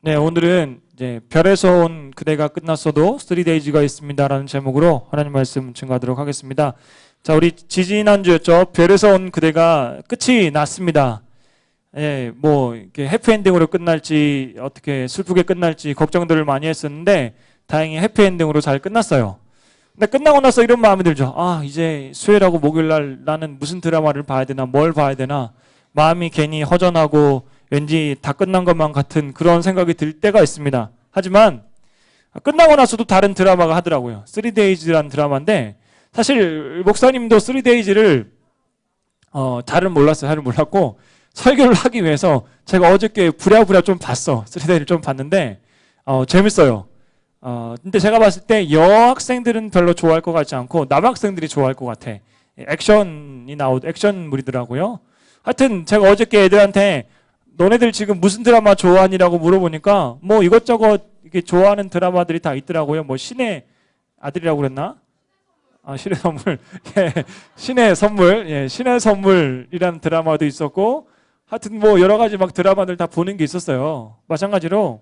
네, 오늘은 이제 별에서 온 그대가 끝났어도 3데이즈가 있습니다라는 제목으로 하나님 말씀 증거하도록 하겠습니다. 자, 우리 지지난주였죠. 별에서 온 그대가 끝이 났습니다. 예, 뭐 이렇게 해피엔딩으로 끝날지 어떻게 슬프게 끝날지 걱정들을 많이 했었는데 다행히 해피엔딩으로 잘 끝났어요. 근데 끝나고 나서 이런 마음이 들죠. 아, 이제 수요일하고 목요일 날 나는 무슨 드라마를 봐야 되나, 뭘 봐야 되나, 마음이 괜히 허전하고 왠지 다 끝난 것만 같은 그런 생각이 들 때가 있습니다. 하지만 끝나고 나서도 다른 드라마가 하더라고요. 3데이즈라는 드라마인데 사실 목사님도 3데이즈를 어, 잘은 몰랐어요. 잘은 몰랐고 설교를 하기 위해서 제가 어저께 부랴부랴 좀 봤어. 3데이를 좀 봤는데 어, 재밌어요. 어, 근데 제가 봤을 때 여학생들은 별로 좋아할 것 같지 않고 남학생들이 좋아할 것 같아. 액션이 나오 액션물이더라고요. 하여튼 제가 어저께 애들한테 너네들 지금 무슨 드라마 좋아하니라고 물어보니까 뭐 이것저것 이렇게 좋아하는 드라마들이 다 있더라고요. 뭐 신의 아들이라고 그랬나? 아, 신의 선물. 예, 신의 선물. 예, 신의 선물이라는 드라마도 있었고 하여튼 뭐 여러 가지 막 드라마들 다 보는 게 있었어요. 마찬가지로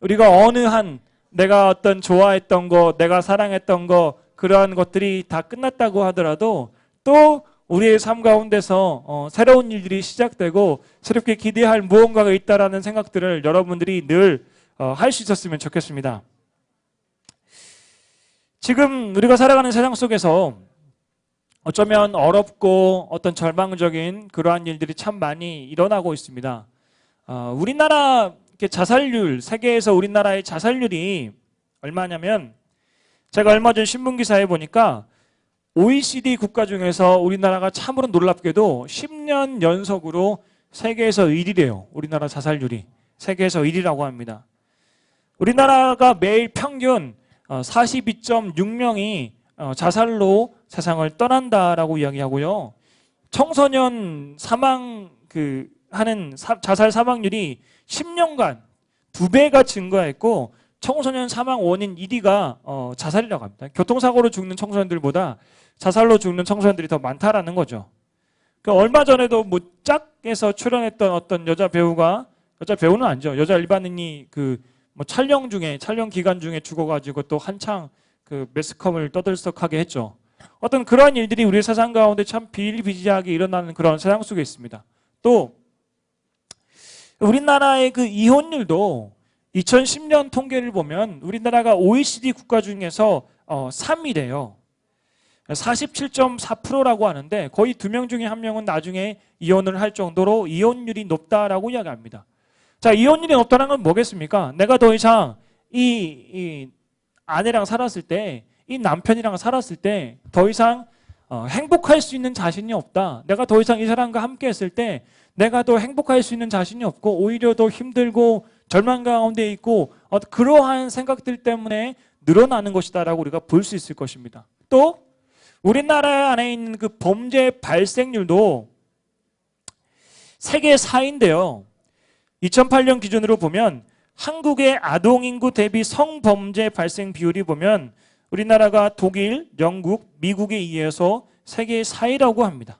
우리가 어느 한 내가 어떤 좋아했던 거, 내가 사랑했던 거 그러한 것들이 다 끝났다고 하더라도 또 우리의 삶 가운데서 어, 새로운 일들이 시작되고 새롭게 기대할 무언가가 있다라는 생각들을 여러분들이 늘 할수 있었으면 좋겠습니다. 지금 우리가 살아가는 세상 속에서 어쩌면 어렵고 어떤 절망적인 그러한 일들이 참 많이 일어나고 있습니다. 어, 우리나라 자살률, 세계에서 우리나라의 자살률이 얼마냐면 제가 얼마 전 신문 기사에 보니까 OECD 국가 중에서 우리나라가 참으로 놀랍게도 10년 연속으로 세계에서 1위래요. 우리나라 자살률이. 세계에서 1위라고 합니다. 우리나라가 매일 평균 42.6명이 어, 어, 자살로 세상을 떠난다라고 이야기하고요. 청소년 사망 그 하는 자살 사망률이 10년간 두 배가 증가했고 청소년 사망 원인 1위가 어, 자살이라고 합니다. 교통사고로 죽는 청소년들보다 자살로 죽는 청소년들이 더 많다라는 거죠. 그 얼마 전에도 뭐 짝에서 출연했던 어떤 여자 배우가 여자 배우는 아니죠. 여자 일반인이 그 뭐 촬영 중에 촬영 기간 중에 죽어가지고 또 한창 그 매스컴을 떠들썩하게 했죠. 어떤 그러한 일들이 우리 세상 가운데 참 비일비재하게 일어나는 그런 세상 속에 있습니다. 또 우리나라의 그 이혼율도 2010년 통계를 보면 우리나라가 OECD 국가 중에서 어, 3위래요. 47.4%라고 하는데 거의 두 명 중에 한 명은 나중에 이혼을 할 정도로 이혼율이 높다라고 이야기합니다. 자, 이혼율이 높다는 건 뭐겠습니까? 내가 더 이상 이, 이 아내랑 살았을 때, 이 남편이랑 살았을 때 더 이상 어, 행복할 수 있는 자신이 없다. 내가 더 이상 이 사람과 함께 했을 때 내가 더 행복할 수 있는 자신이 없고 오히려 더 힘들고 절망 가운데 있고 어, 그러한 생각들 때문에 늘어나는 것이다라고 우리가 볼 수 있을 것입니다. 또 우리나라 안에 있는 그 범죄 발생률도 세계 4인데요. 2008년 기준으로 보면 한국의 아동 인구 대비 성범죄 발생 비율이 보면 우리나라가 독일, 영국, 미국에 의해서 세계 4위라고 합니다.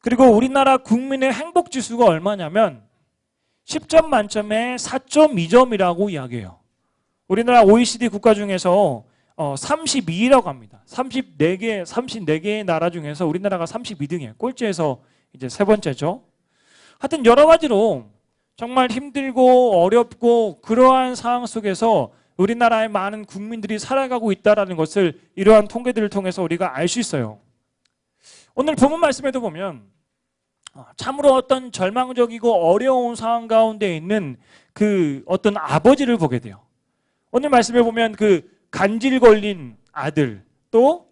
그리고 우리나라 국민의 행복 지수가 얼마냐면 10점 만점에 4.2점이라고 이야기해요. 우리나라 OECD 국가 중에서 어, 32라고 합니다. 34개, 34개의 나라 중에서 우리나라가 32등이에요. 꼴찌에서 이제 세 번째죠. 하여튼 여러 가지로 정말 힘들고 어렵고 그러한 상황 속에서 우리나라의 많은 국민들이 살아가고 있다는 것을 이러한 통계들을 통해서 우리가 알 수 있어요. 오늘 본문 말씀에도 보면 어, 참으로 어떤 절망적이고 어려운 상황 가운데 있는 그 어떤 아버지를 보게 돼요. 오늘 말씀에 보면 그 간질 걸린 아들 또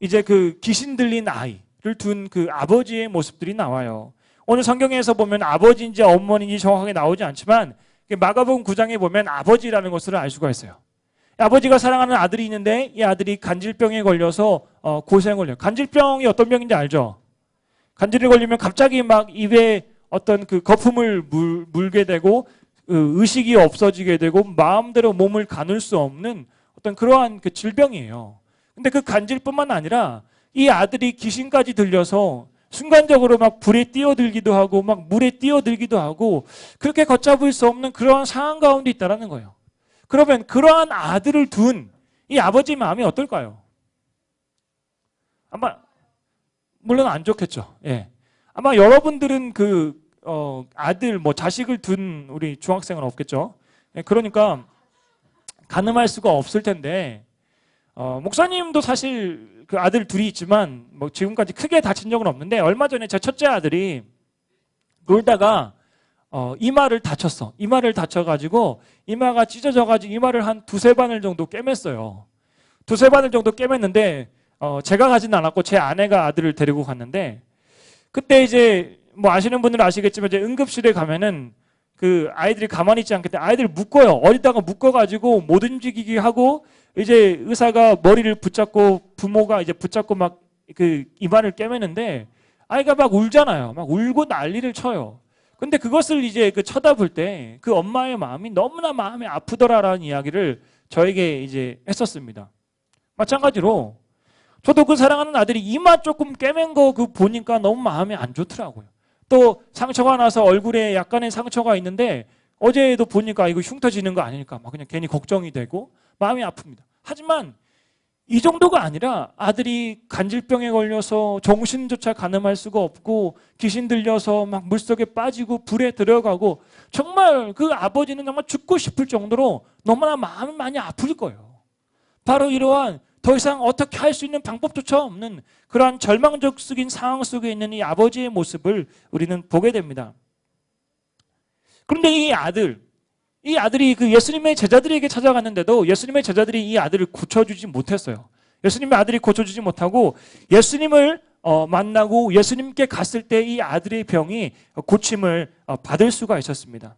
이제 그 귀신 들린 아이를 둔 그 아버지의 모습들이 나와요. 오늘 성경에서 보면 아버지인지 어머니인지 정확하게 나오지 않지만 마가복음 9장에 보면 아버지라는 것을 알 수가 있어요. 아버지가 사랑하는 아들이 있는데 이 아들이 간질병에 걸려서 어, 고생을 해요. 간질병이 어떤 병인지 알죠? 간질이 걸리면 갑자기 막 입에 어떤 그 거품을 물, 물게 되고 그 의식이 없어지게 되고 마음대로 몸을 가눌 수 없는 어떤 그러한 그 질병이에요. 근데 그 간질뿐만 아니라 이 아들이 귀신까지 들려서 순간적으로 막 불에 뛰어들기도 하고 막 물에 뛰어들기도 하고 그렇게 걷잡을 수 없는 그러한 상황 가운데 있다라는 거예요. 그러면 그러한 아들을 둔 이 아버지 마음이 어떨까요? 아마 물론 안 좋겠죠. 예. 아마 여러분들은 그 어, 아들 뭐 자식을 둔 우리 중학생은 없겠죠. 예, 그러니까 가늠할 수가 없을 텐데 어, 목사님도 사실 그 아들 둘이 있지만 뭐 지금까지 크게 다친 적은 없는데 얼마 전에 제 첫째 아들이 놀다가 어, 이마를 다쳤어. 이마를 다쳐가지고 이마가 찢어져가지고 이마를 한 두세 바늘 정도 꿰맸어요. 두세 바늘 정도 꿰맸는데 어, 제가 가진 않았고 제 아내가 아들을 데리고 갔는데 그때 이제 뭐 아시는 분들은 아시겠지만 이제 응급실에 가면은 그 아이들이 가만히 있지 않기 때문에 아이들을 묶어요. 어디다가 묶어가지고 못 움직이게 하고 이제 의사가 머리를 붙잡고 부모가 이제 붙잡고 막 그 입안을 깨매는데 아이가 막 울잖아요. 막 울고 난리를 쳐요. 근데 그것을 이제 그 쳐다볼 때 그 엄마의 마음이 너무나 마음이 아프더라라는 이야기를 저에게 이제 했었습니다. 마찬가지로 저도 그 사랑하는 아들이 이마 조금 깨맨 거 그 보니까 너무 마음이 안 좋더라고요. 또 상처가 나서 얼굴에 약간의 상처가 있는데 어제도 보니까 이거 흉터지는 거 아닐까 막 그냥 괜히 걱정이 되고 마음이 아픕니다. 하지만 이 정도가 아니라 아들이 간질병에 걸려서 정신조차 가늠할 수가 없고 귀신 들려서 막 물속에 빠지고 불에 들어가고 정말 그 아버지는 정말 죽고 싶을 정도로 너무나 마음이 많이 아플 거예요. 바로 이러한 더 이상 어떻게 할 수 있는 방법조차 없는 그러한 절망적인 상황 속에 있는 이 아버지의 모습을 우리는 보게 됩니다. 그런데 이 아들, 이 아들이 그 예수님의 제자들에게 찾아갔는데도 예수님의 제자들이 이 아들을 고쳐주지 못했어요. 예수님의 아들이 고쳐주지 못하고 예수님을 어, 만나고 예수님께 갔을 때 이 아들의 병이 고침을 어, 받을 수가 있었습니다.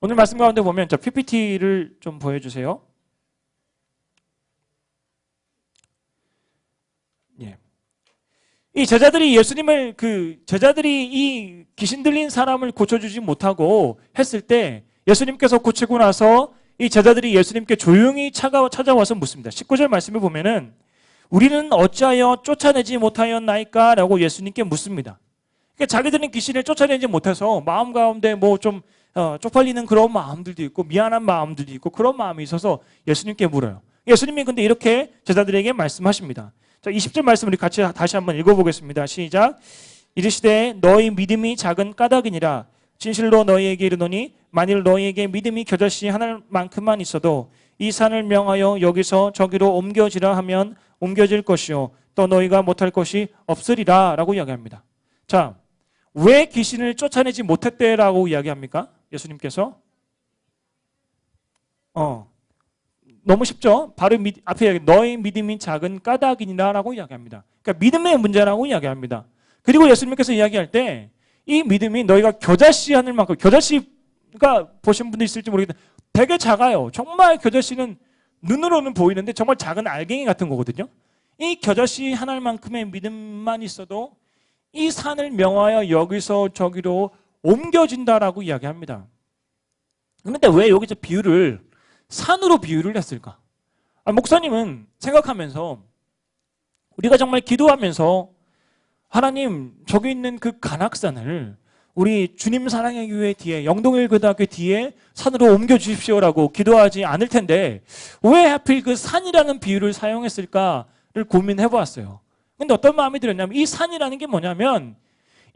오늘 말씀 가운데 보면 저 PPT를 좀 보여주세요. 예. 이 제자들이 예수님을 그 제자들이 이 귀신 들린 사람을 고쳐주지 못하고 했을 때 예수님께서 고치고 나서 이 제자들이 예수님께 조용히 찾아와서 묻습니다. 19절 말씀을 보면은 우리는 어찌하여 쫓아내지 못하였나이까? 라고 예수님께 묻습니다. 그러니까 자기들은 귀신을 쫓아내지 못해서 마음 가운데 뭐좀 어, 쪽팔리는 그런 마음들도 있고 미안한 마음들도 있고 그런 마음이 있어서 예수님께 물어요. 예수님이 근데 이렇게 제자들에게 말씀하십니다. 자, 20절 말씀 우리 같이 다시 한번 읽어보겠습니다. 시작. 이르시되 너희 믿음이 작은 까닭이니라 진실로 너희에게 이르노니 만일 너희에게 믿음이 겨자씨 하나만큼만 있어도 이 산을 명하여 여기서 저기로 옮겨지라 하면 옮겨질 것이요 또 너희가 못할 것이 없으리라 라고 이야기합니다. 자, 왜 귀신을 쫓아내지 못했대라고 이야기합니까? 예수님께서 어 너무 쉽죠? 바로 미, 앞에 너희 믿음이 작은 까닭이니라 라고 이야기합니다. 그러니까 믿음의 문제라고 이야기합니다. 그리고 예수님께서 이야기할 때 이 믿음이 너희가 겨자씨 하늘 만큼 겨자씨가 보신 분들 있을지 모르겠는데 되게 작아요. 정말 겨자씨는 눈으로는 보이는데 정말 작은 알갱이 같은 거거든요. 이 겨자씨 하나만큼의 믿음만 있어도 이 산을 명하여 여기서 저기로 옮겨진다라고 이야기합니다. 그런데 왜 여기서 비유를 산으로 비유를 했을까? 아, 목사님은 생각하면서 우리가 정말 기도하면서 하나님 저기 있는 그 간악산을 우리 주님 사랑의 교회 뒤에 영동일 고등학교 뒤에 산으로 옮겨 주십시오라고 기도하지 않을 텐데 왜 하필 그 산이라는 비유를 사용했을까를 고민해 보았어요. 근데 어떤 마음이 들었냐면 이 산이라는 게 뭐냐면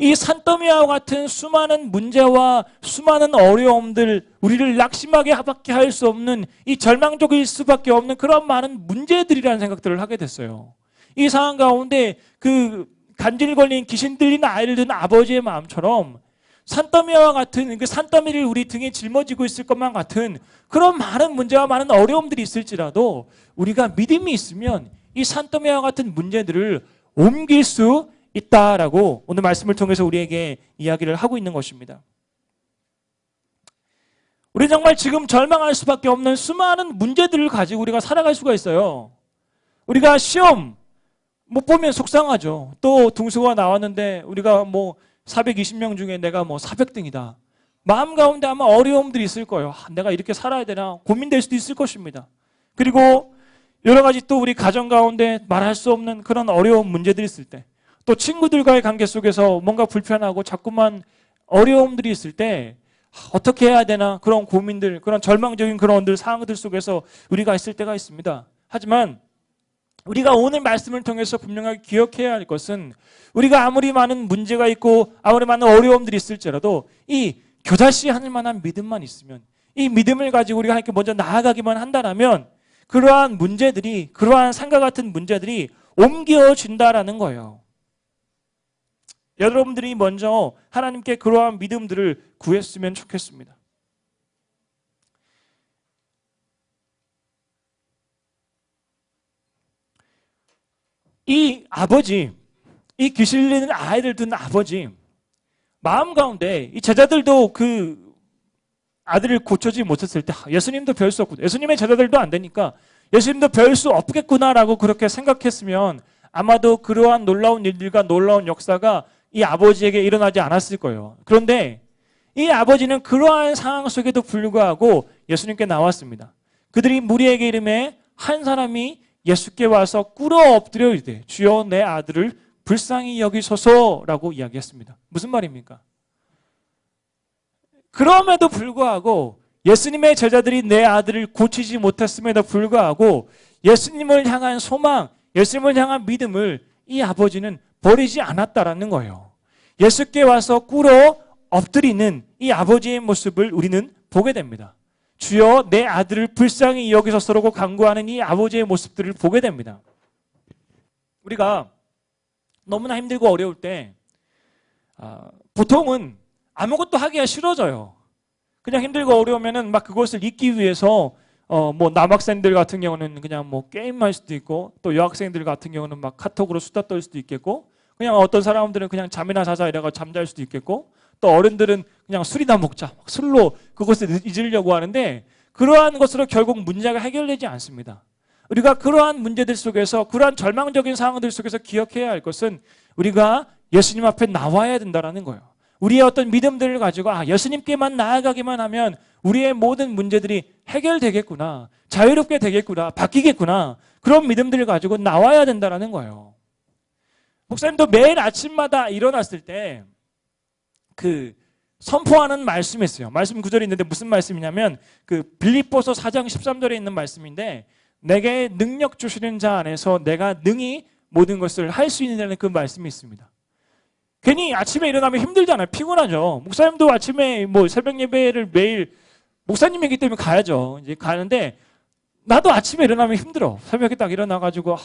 이 산더미와 같은 수많은 문제와 수많은 어려움들, 우리를 낙심하게 하밖에 할 수 없는 이 절망적일 수밖에 없는 그런 많은 문제들이라는 생각들을 하게 됐어요. 이 상황 가운데 그 간질 걸린 귀신 들린 아이를 둔 아버지의 마음처럼 산더미와 같은 그 산더미를 우리 등에 짊어지고 있을 것만 같은 그런 많은 문제와 많은 어려움들이 있을지라도 우리가 믿음이 있으면 이 산더미와 같은 문제들을 옮길 수 있다라고 오늘 말씀을 통해서 우리에게 이야기를 하고 있는 것입니다. 우리 정말 지금 절망할 수밖에 없는 수많은 문제들을 가지고 우리가 살아갈 수가 있어요. 우리가 시험 못 보면 속상하죠. 또 등수가 나왔는데 우리가 뭐 420명 중에 내가 뭐 400등이다. 마음 가운데 아마 어려움들이 있을 거예요. 아, 내가 이렇게 살아야 되나 고민될 수도 있을 것입니다. 그리고 여러 가지 또 우리 가정 가운데 말할 수 없는 그런 어려운 문제들이 있을 때 또 친구들과의 관계 속에서 뭔가 불편하고 자꾸만 어려움들이 있을 때 어떻게 해야 되나 그런 고민들, 그런 절망적인 그런 상황들 속에서 우리가 있을 때가 있습니다. 하지만 우리가 오늘 말씀을 통해서 분명하게 기억해야 할 것은 우리가 아무리 많은 문제가 있고 아무리 많은 어려움들이 있을지라도 이 교자씨 하늘 만한 믿음만 있으면 이 믿음을 가지고 우리가 하나님께 먼저 나아가기만 한다면 그러한 문제들이 그러한 상과 같은 문제들이 옮겨진다라는 거예요. 여러분들이 먼저 하나님께 그러한 믿음들을 구했으면 좋겠습니다. 이 아버지, 이 귀신 들리는 아이들 둔 아버지, 마음 가운데 이 제자들도 그 아들을 고쳐지 못했을 때 예수님도 별 수 없고 예수님의 제자들도 안 되니까 예수님도 별 수 없겠구나라고 그렇게 생각했으면 아마도 그러한 놀라운 일들과 놀라운 역사가 이 아버지에게 일어나지 않았을 거예요. 그런데 이 아버지는 그러한 상황 속에도 불구하고 예수님께 나왔습니다. 그들이 무리에게 이름에 한 사람이 예수께 와서 꿇어 엎드려 이르되 주여 내 아들을 불쌍히 여기소서라고 이야기했습니다. 무슨 말입니까? 그럼에도 불구하고 예수님의 제자들이 내 아들을 고치지 못했음에도 불구하고 예수님을 향한 소망, 예수님을 향한 믿음을 이 아버지는 버리지 않았다라는 거예요. 예수께 와서 꿇어 엎드리는 이 아버지의 모습을 우리는 보게 됩니다. 주여 내 아들을 불쌍히 여기소서라고 간구하는 이 아버지의 모습들을 보게 됩니다. 우리가 너무나 힘들고 어려울 때 아, 보통은 아무것도 하기가 싫어져요. 그냥 힘들고 어려우면은 막 그것을 잊기 위해서 어 뭐 남학생들 같은 경우는 그냥 뭐 게임할 수도 있고 또 여학생들 같은 경우는 막 카톡으로 수다 떨 수도 있겠고 그냥 어떤 사람들은 그냥 잠이나 자자 이래가 잠잘 수도 있겠고 또 어른들은 그냥 술이나 먹자 술로 그것을 잊으려고 하는데 그러한 것으로 결국 문제가 해결되지 않습니다. 우리가 그러한 문제들 속에서 그러한 절망적인 상황들 속에서 기억해야 할 것은 우리가 예수님 앞에 나와야 된다라는 거예요. 우리의 어떤 믿음들을 가지고 아 예수님께만 나아가기만 하면 우리의 모든 문제들이 해결되겠구나 자유롭게 되겠구나 바뀌겠구나 그런 믿음들을 가지고 나와야 된다라는 거예요. 목사님도 매일 아침마다 일어났을 때 그 선포하는 말씀이 있어요. 말씀 구절이 있는데 무슨 말씀이냐면 그 빌립보서 4장 13절에 있는 말씀인데 내게 능력 주시는 자 안에서 내가 능히 모든 것을 할 수 있는 그 말씀이 있습니다. 괜히 아침에 일어나면 힘들잖아요. 피곤하죠. 목사님도 아침에 뭐 새벽 예배를 매일 목사님이기 때문에 가야죠. 이제 가는데 나도 아침에 일어나면 힘들어. 새벽에 딱 일어나가지고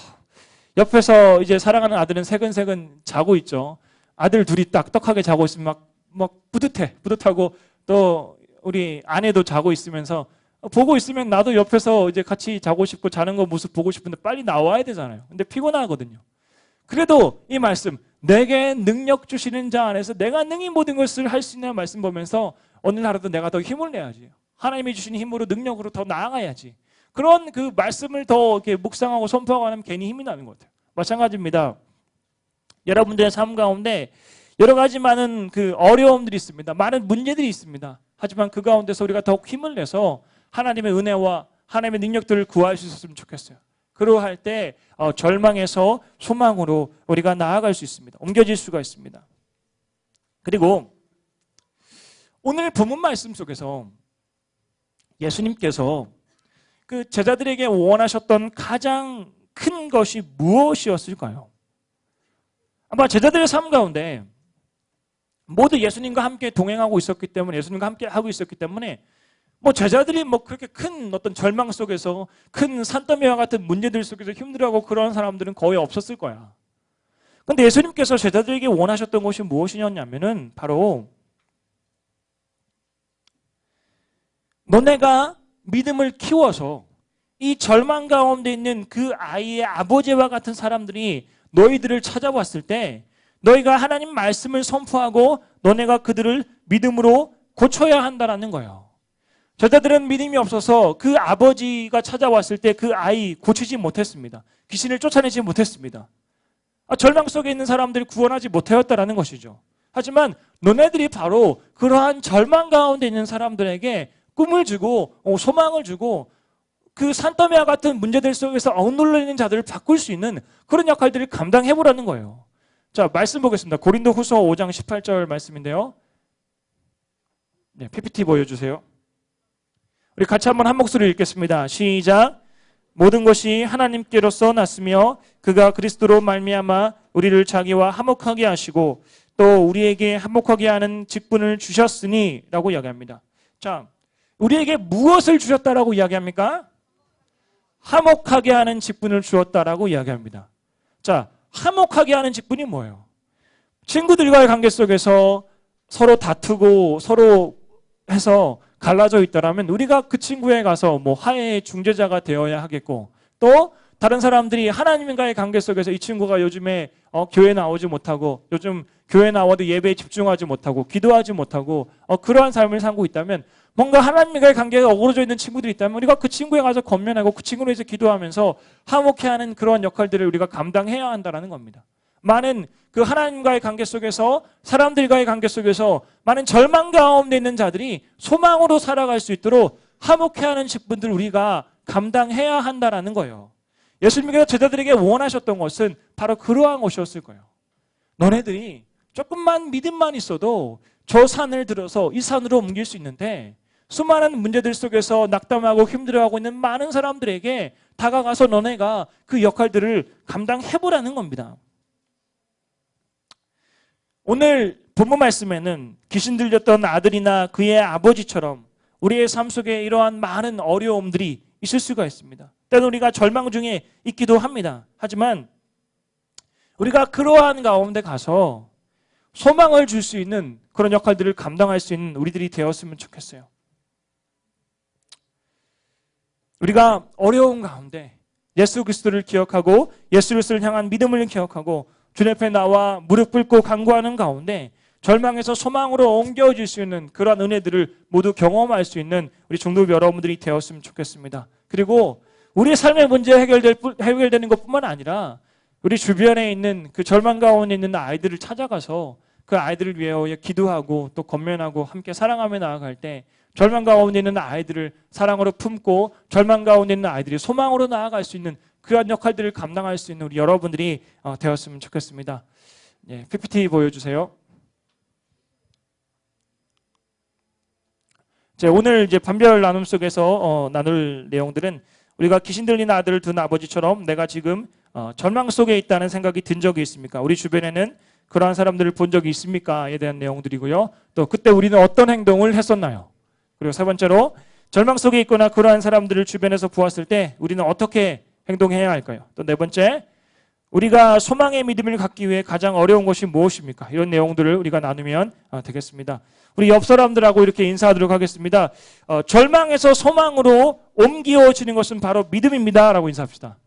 옆에서 이제 사랑하는 아들은 새근새근 자고 있죠. 아들 둘이 딱 떡하게 자고 있으면 막, 막 뿌듯해. 뿌듯하고 또 우리 아내도 자고 있으면서 보고 있으면 나도 옆에서 이제 같이 자고 싶고 자는 거 모습 보고 싶은데 빨리 나와야 되잖아요. 근데 피곤하거든요. 그래도 이 말씀, 내게 능력 주시는 자 안에서 내가 능히 모든 것을 할 수 있는 말씀 보면서 오늘 하루도 내가 더 힘을 내야지. 하나님이 주신 힘으로 능력으로 더 나아가야지. 그런 그 말씀을 더 이렇게 묵상하고 선포하고 하면 괜히 힘이 나는 것 같아요. 마찬가지입니다. 여러분들의 삶 가운데 여러 가지 많은 그 어려움들이 있습니다. 많은 문제들이 있습니다. 하지만 그 가운데서 우리가 더욱 힘을 내서 하나님의 은혜와 하나님의 능력들을 구할 수 있었으면 좋겠어요. 그러할 때 어, 절망에서 소망으로 우리가 나아갈 수 있습니다. 옮겨질 수가 있습니다. 그리고 오늘 본문 말씀 속에서 예수님께서 그 제자들에게 원하셨던 가장 큰 것이 무엇이었을까요? 아마 제자들의 삶 가운데 모두 예수님과 함께 동행하고 있었기 때문에 예수님과 함께 하고 있었기 때문에 뭐 제자들이 뭐 그렇게 큰 어떤 절망 속에서 큰 산더미와 같은 문제들 속에서 힘들어하고 그런 사람들은 거의 없었을 거야. 근데 예수님께서 제자들에게 원하셨던 것이 무엇이냐면은 바로 너네가 믿음을 키워서 이 절망 가운데 있는 그 아이의 아버지와 같은 사람들이 너희들을 찾아왔을 때 너희가 하나님 말씀을 선포하고 너네가 그들을 믿음으로 고쳐야 한다라는 거예요. 저자들은 믿음이 없어서 그 아버지가 찾아왔을 때 그 아이 고치지 못했습니다. 귀신을 쫓아내지 못했습니다. 아, 절망 속에 있는 사람들이 구원하지 못하였다라는 것이죠. 하지만 너네들이 바로 그러한 절망 가운데 있는 사람들에게 꿈을 주고 어, 소망을 주고 그 산더미와 같은 문제들 속에서 억눌려 있는 자들을 바꿀 수 있는 그런 역할들을 감당해 보라는 거예요. 자, 말씀 보겠습니다. 고린도 후서 5장 18절 말씀인데요. 네, PPT 보여주세요. 우리 같이 한번 한 목소리 읽겠습니다. 시작. 모든 것이 하나님께로서 났으며 그가 그리스도로 말미암아 우리를 자기와 화목하게 하시고 또 우리에게 화목하게 하는 직분을 주셨으니라고 이야기합니다. 자, 우리에게 무엇을 주셨다라고 이야기합니까? 화목하게 하는 직분을 주었다라고 이야기합니다. 자, 화목하게 하는 직분이 뭐예요? 친구들과의 관계 속에서 서로 다투고 서로 해서 갈라져 있더라면 우리가 그 친구에 가서 뭐 화해의 중재자가 되어야 하겠고 또 다른 사람들이 하나님과의 관계 속에서 이 친구가 요즘에 어, 교회 나오지 못하고 요즘 교회 나와도 예배에 집중하지 못하고 기도하지 못하고 어, 그러한 삶을 살고 있다면 뭔가 하나님과의 관계가 어그러져 있는 친구들이 있다면 우리가 그 친구에 가서 건면하고 그 친구를 위해서 기도하면서 화목해 하는 그러한 역할들을 우리가 감당해야 한다는 겁니다. 많은 그 하나님과의 관계 속에서 사람들과의 관계 속에서 많은 절망 가운데 있는 자들이 소망으로 살아갈 수 있도록 화목해하는 직분들 우리가 감당해야 한다라는 거예요. 예수님께서 제자들에게 원하셨던 것은 바로 그러한 것이었을 거예요. 너네들이 조금만 믿음만 있어도 저 산을 들어서 이 산으로 옮길 수 있는데 수많은 문제들 속에서 낙담하고 힘들어하고 있는 많은 사람들에게 다가가서 너네가 그 역할들을 감당해보라는 겁니다. 오늘 본문 말씀에는 귀신 들렸던 아들이나 그의 아버지처럼 우리의 삶 속에 이러한 많은 어려움들이 있을 수가 있습니다. 때는 우리가 절망 중에 있기도 합니다. 하지만 우리가 그러한 가운데 가서 소망을 줄 수 있는 그런 역할들을 감당할 수 있는 우리들이 되었으면 좋겠어요. 우리가 어려운 가운데 예수 그리스도를 기억하고 예수 그리스도를 향한 믿음을 기억하고 주님 앞에 나와 무릎 꿇고 간구하는 가운데 절망에서 소망으로 옮겨질 수 있는 그러한 은혜들을 모두 경험할 수 있는 우리 중도 여러분들이 되었으면 좋겠습니다. 그리고 우리 삶의 문제 해결될, 해결되는 것뿐만 아니라 우리 주변에 있는 그 절망 가운데 있는 아이들을 찾아가서 그 아이들을 위하여 기도하고 또 건면하고 함께 사랑하며 나아갈 때 절망 가운데 있는 아이들을 사랑으로 품고 절망 가운데 있는 아이들이 소망으로 나아갈 수 있는 그런 역할들을 감당할 수 있는 우리 여러분들이 어, 되었으면 좋겠습니다. 예, PPT 보여주세요. 자, 오늘 이제 반별 나눔 속에서 어, 나눌 내용들은 우리가 귀신 들린 아들을 둔 아버지처럼 내가 지금 어, 절망 속에 있다는 생각이 든 적이 있습니까? 우리 주변에는 그러한 사람들을 본 적이 있습니까?에 대한 내용들이고요. 또 그때 우리는 어떤 행동을 했었나요? 그리고 세 번째로 절망 속에 있거나 그러한 사람들을 주변에서 보았을 때 우리는 어떻게 행동해야 할까요? 또 네 번째, 우리가 소망의 믿음을 갖기 위해 가장 어려운 것이 무엇입니까? 이런 내용들을 우리가 나누면 어, 되겠습니다. 우리 옆 사람들하고 이렇게 인사하도록 하겠습니다. 어, 절망에서 소망으로 옮겨지는 것은 바로 믿음입니다. 라고 인사합시다.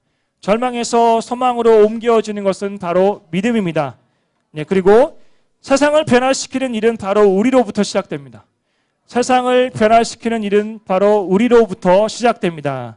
절망에서 소망으로 옮겨지는 것은 바로 믿음입니다. 네, 그리고 세상을 변화시키는 일은 바로 우리로부터 시작됩니다. 세상을 변화시키는 일은 바로 우리로부터 시작됩니다.